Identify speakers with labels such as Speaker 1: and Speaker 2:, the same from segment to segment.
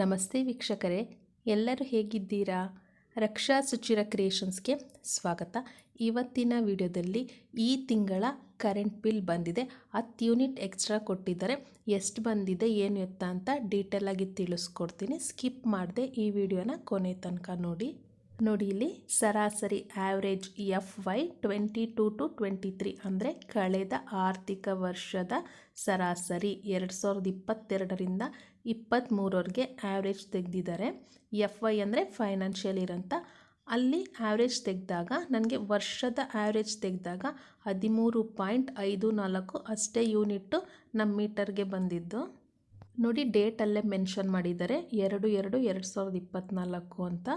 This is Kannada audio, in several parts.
Speaker 1: ನಮಸ್ತೆ ವೀಕ್ಷಕರೇ, ಎಲ್ಲರೂ ಹೇಗಿದ್ದೀರಾ? ರಕ್ಷಾ ಸುಚಿರ ಕ್ರಿಯೇಷನ್ಸ್ಗೆ ಸ್ವಾಗತ. ಇವತ್ತಿನ ವಿಡಿಯೋದಲ್ಲಿ ಈ ತಿಂಗಳ ಕರೆಂಟ್ ಬಿಲ್ ಬಂದಿದೆ. ಹತ್ತು ಯೂನಿಟ್ ಎಕ್ಸ್ಟ್ರಾ ಕೊಟ್ಟಿದ್ದಾರೆ. ಎಷ್ಟು ಬಂದಿದೆ, ಏನು ಎತ್ತ ಅಂತ ಡೀಟೇಲಾಗಿ ತಿಳಿಸ್ಕೊಡ್ತೀನಿ. ಸ್ಕಿಪ್ ಮಾಡದೆ ಈ ವಿಡಿಯೋನ ಕೊನೆ ತನಕ ನೋಡಿ. ನೋಡಿ ಇಲ್ಲಿ, ಸರಾಸರಿ average F Y twenty two to twenty three ಅಂದರೆ ಕಳೆದ ಆರ್ಥಿಕ ವರ್ಷದ ಸರಾಸರಿ ಎರಡು ಸಾವಿರದ ಇಪ್ಪತ್ತೆರಡರಿಂದ ಇಪ್ಪತ್ತ್ಮೂರವರೆಗೆ ಆ್ಯಾವ್ರೇಜ್ ತೆಗೆದಿದ್ದಾರೆ. ಎಫ್ ವೈ ಅಂದರೆ ಫೈನಾನ್ಷಿಯಲ್ ಇರಂತ ಅಲ್ಲಿ ಆ್ಯಾವ್ರೇಜ್ ತೆಗೆದಾಗ, ನನಗೆ ವರ್ಷದ ಆ್ಯಾವ್ರೇಜ್ ತೆಗೆದಾಗ ಹದಿಮೂರು ಪಾಯಿಂಟ್ ಐದು ನಾಲ್ಕು ಅಷ್ಟೇ ಯೂನಿಟ್ಟು ನಮ್ಮ ಮೀಟರ್ಗೆ ಬಂದಿದ್ದು. ನೋಡಿ ಡೇಟಲ್ಲೇ ಮೆನ್ಷನ್ ಮಾಡಿದ್ದಾರೆ. ಎರಡು ಎರಡು ಎರಡು ಸಾವಿರದ ಇಪ್ಪತ್ತ್ನಾಲ್ಕು ಅಂತ.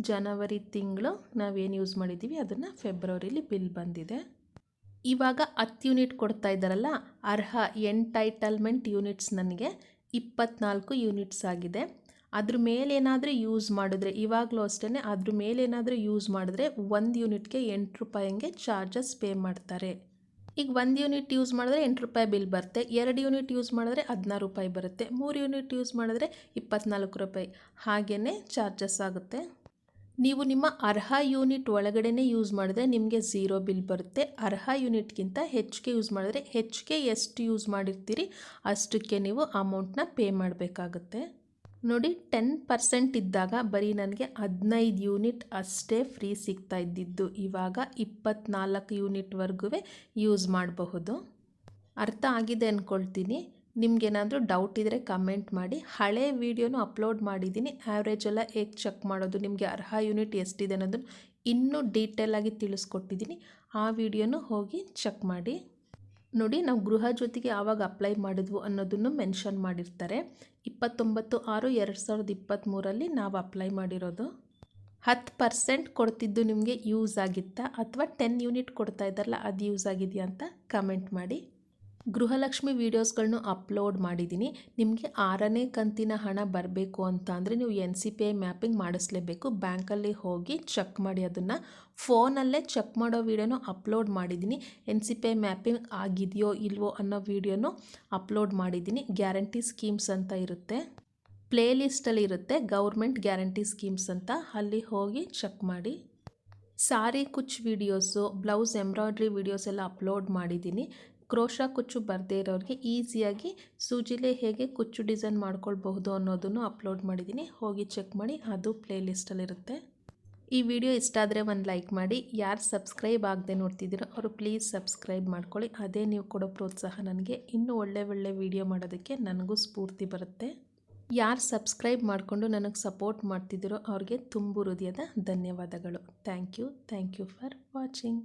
Speaker 1: ಜನವರಿ ತಿಂಗಳು ನಾವೇನು ಯೂಸ್ ಮಾಡಿದ್ದೀವಿ? ಅದನ್ನು ಫೆಬ್ರವರಿಲಿ ಬಿಲ್ ಬಂದಿದೆ. ಇವಾಗ ಹತ್ತು ಯೂನಿಟ್ ಕೊಡ್ತಾ ಇದ್ದಾರಲ್ಲ, ಅರ್ಹ ಎಂಟೈಟಲ್ಮೆಂಟ್ ಯೂನಿಟ್ಸ್ ನನಗೆ. ಇಪ್ಪತ್ನಾಲ್ಕು ಯೂನಿಟ್ಸ್ ಆಗಿದೆ. ಅದ್ರ ಮೇಲೇನಾದರೂ ಯೂಸ್ ಮಾಡಿದ್ರೆ, ಇವಾಗಲೂ ಅಷ್ಟೇ ಅದ್ರ ಮೇಲೇನಾದರೂ ಯೂಸ್ ಮಾಡಿದ್ರೆ ಒಂದು ಯೂನಿಟ್ಗೆ ಎಂಟು ರೂಪಾಯಿ ಹಂಗೆ ಚಾರ್ಜಸ್ ಪೇ ಮಾಡ್ತಾರೆ. ಈಗ ಒಂದು ಯೂನಿಟ್ ಯೂಸ್ ಮಾಡಿದ್ರೆ ಎಂಟು ರೂಪಾಯಿ ಬಿಲ್ ಬರುತ್ತೆ. ಎರಡು ಯೂನಿಟ್ ಯೂಸ್ ಮಾಡಿದ್ರೆ ಹದಿನಾರು ರೂಪಾಯಿ ಬರುತ್ತೆ. ಮೂರು ಯೂನಿಟ್ ಯೂಸ್ ಮಾಡಿದ್ರೆ ಇಪ್ಪತ್ನಾಲ್ಕು ರೂಪಾಯಿ. ಹಾಗೆಯೇ ಚಾರ್ಜಸ್ ಆಗುತ್ತೆ. ನೀವು ನಿಮ್ಮ ಅರ್ಹ ಯೂನಿಟ್ ಒಳಗಡೆನೇ ಯೂಸ್ ಮಾಡಿದ್ರೆ ನಿಮಗೆ ಝೀರೋ ಬಿಲ್ ಬರುತ್ತೆ. ಅರ್ಹ ಯೂನಿಟ್ಗಿಂತ ಹೆಚ್ಚಿಗೆ ಯೂಸ್ ಮಾಡಿದ್ರೆ ಹೆಚ್ಚಿಗೆ ಎಷ್ಟು ಯೂಸ್ ಮಾಡಿರ್ತೀರಿ ಅಷ್ಟಕ್ಕೆ ನೀವು ಅಮೌಂಟ್ನ ಪೇ ಮಾಡಬೇಕಾಗುತ್ತೆ. ನೋಡಿ, ಟೆನ್ ಪರ್ಸೆಂಟ್ ಇದ್ದಾಗ ಬರೀ ನನಗೆ ಹದಿನೈದು ಯೂನಿಟ್ ಅಷ್ಟೇ ಫ್ರೀ ಸಿಗ್ತಾ ಇದ್ದಿದ್ದು. ಇವಾಗ ಇಪ್ಪತ್ನಾಲ್ಕು ಯೂನಿಟ್ವರೆಗೂ ಯೂಸ್ ಮಾಡಬಹುದು. ಅರ್ಥ ಆಗಿದೆ ಅಂದ್ಕೊಳ್ತೀನಿ ನಿಮ್ಗೇನಾದರೂ ಡೌಟ್ ಇದ್ದರೆ ಕಮೆಂಟ್ ಮಾಡಿ. ಹಳೆ ವೀಡಿಯೋನು ಅಪ್ಲೋಡ್ ಮಾಡಿದ್ದೀನಿ. ಆ್ಯಾವ್ರೇಜ್ ಎಲ್ಲ ಹೇಗೆ ಚೆಕ್ ಮಾಡೋದು, ನಿಮಗೆ ಅರ್ಹ ಯೂನಿಟ್ ಎಷ್ಟಿದೆ ಅನ್ನೋದನ್ನು ಇನ್ನೂ ಡೀಟೇಲಾಗಿ ತಿಳಿಸ್ಕೊಟ್ಟಿದ್ದೀನಿ. ಆ ವಿಡಿಯೋನು ಹೋಗಿ ಚೆಕ್ ಮಾಡಿ. ನೋಡಿ, ನಾವು ಗೃಹ ಜೊತೆಗೆ ಆವಾಗ ಅಪ್ಲೈ ಮಾಡಿದ್ವು ಅನ್ನೋದನ್ನು ಮೆನ್ಷನ್ ಮಾಡಿರ್ತಾರೆ. ಇಪ್ಪತ್ತೊಂಬತ್ತು ಆರು ಎರಡು ಸಾವಿರದ ಇಪ್ಪತ್ತ್ಮೂರಲ್ಲಿ ನಾವು ಅಪ್ಲೈ ಮಾಡಿರೋದು. ಹತ್ತು ಪರ್ಸೆಂಟ್ ಕೊಡ್ತಿದ್ದು ನಿಮಗೆ ಯೂಸ್ ಆಗಿತ್ತಾ? ಅಥವಾ ಟೆನ್ ಯೂನಿಟ್ ಕೊಡ್ತಾ ಇದ್ದಾರಲ್ಲ, ಅದು ಯೂಸ್ ಆಗಿದೆಯಾ ಅಂತ ಕಮೆಂಟ್ ಮಾಡಿ. ಗೃಹಲಕ್ಷ್ಮಿ ವೀಡಿಯೋಸ್ಗಳನ್ನು ಅಪ್ಲೋಡ್ ಮಾಡಿದ್ದೀನಿ. ನಿಮಗೆ ಆರನೇ ಕಂತಿನ ಹಣ ಬರಬೇಕು ಅಂತ ಅಂದರೆ ನೀವು N C P I mapping ಮಾಡಿಸ್ಲೇಬೇಕು. ಬ್ಯಾಂಕಲ್ಲಿ ಹೋಗಿ ಚೆಕ್ ಮಾಡಿ ಅದನ್ನು. ಫೋನಲ್ಲೇ ಚೆಕ್ ಮಾಡೋ ವೀಡಿಯೋನು ಅಪ್ಲೋಡ್ ಮಾಡಿದ್ದೀನಿ. N C P I mapping ಆಗಿದೆಯೋ ಇಲ್ವೋ ಅನ್ನೋ ವೀಡಿಯೋನು ಅಪ್ಲೋಡ್ ಮಾಡಿದ್ದೀನಿ. ಗ್ಯಾರಂಟಿ ಸ್ಕೀಮ್ಸ್ ಅಂತ ಇರುತ್ತೆ. ಪ್ಲೇ ಲಿಸ್ಟಲ್ಲಿ ಇರುತ್ತೆ ಗೌರ್ಮೆಂಟ್ ಗ್ಯಾರಂಟಿ ಸ್ಕೀಮ್ಸ್ ಅಂತ. ಅಲ್ಲಿ ಹೋಗಿ ಚೆಕ್ ಮಾಡಿ. ಸಾರಿ ಕುಚ್ ವೀಡಿಯೋಸು, ಬ್ಲೌಸ್ ಎಂಬ್ರಾಯ್ಡ್ರಿ ವೀಡಿಯೋಸ್ ಎಲ್ಲ ಅಪ್ಲೋಡ್ ಮಾಡಿದ್ದೀನಿ. ಕ್ರೋಶಾ ಕುಚ್ಚು ಬರದೇ ಇರೋರಿಗೆ ಈಸಿಯಾಗಿ ಸೂಜಿಲೆ ಹೇಗೆ ಕುಚ್ಚು ಡಿಸೈನ್ ಮಾಡ್ಕೊಳ್ಬಹುದು ಅನ್ನೋದನ್ನು ಅಪ್ಲೋಡ್ ಮಾಡಿದ್ದೀನಿ. ಹೋಗಿ ಚೆಕ್ ಮಾಡಿ, ಅದು ಪ್ಲೇ ಲಿಸ್ಟಲ್ಲಿರುತ್ತೆ ಈ ವಿಡಿಯೋ ಇಷ್ಟ ಆದರೆ ಒಂದು ಲೈಕ್ ಮಾಡಿ. ಯಾರು ಸಬ್ಸ್ಕ್ರೈಬ್ ಆಗದೆ ನೋಡ್ತಿದ್ದೀರೋ ಅವರು ಪ್ಲೀಸ್ ಸಬ್ಸ್ಕ್ರೈಬ್ ಮಾಡ್ಕೊಳ್ಳಿ. ಅದೇ ನೀವು ಕೊಡೋ ಪ್ರೋತ್ಸಾಹ ನನಗೆ ಇನ್ನೂ ಒಳ್ಳೆ ಒಳ್ಳೆ ವಿಡಿಯೋ ಮಾಡೋದಕ್ಕೆ ನನಗೂ ಸ್ಫೂರ್ತಿ ಬರುತ್ತೆ. ಯಾರು ಸಬ್ಸ್ಕ್ರೈಬ್ ಮಾಡಿಕೊಂಡು ನನಗೆ ಸಪೋರ್ಟ್ ಮಾಡ್ತಿದ್ದೀರೋ ಅವ್ರಿಗೆ ತುಂಬು ಹೃದಯದ ಧನ್ಯವಾದಗಳು. Thank you. Thank you for watching.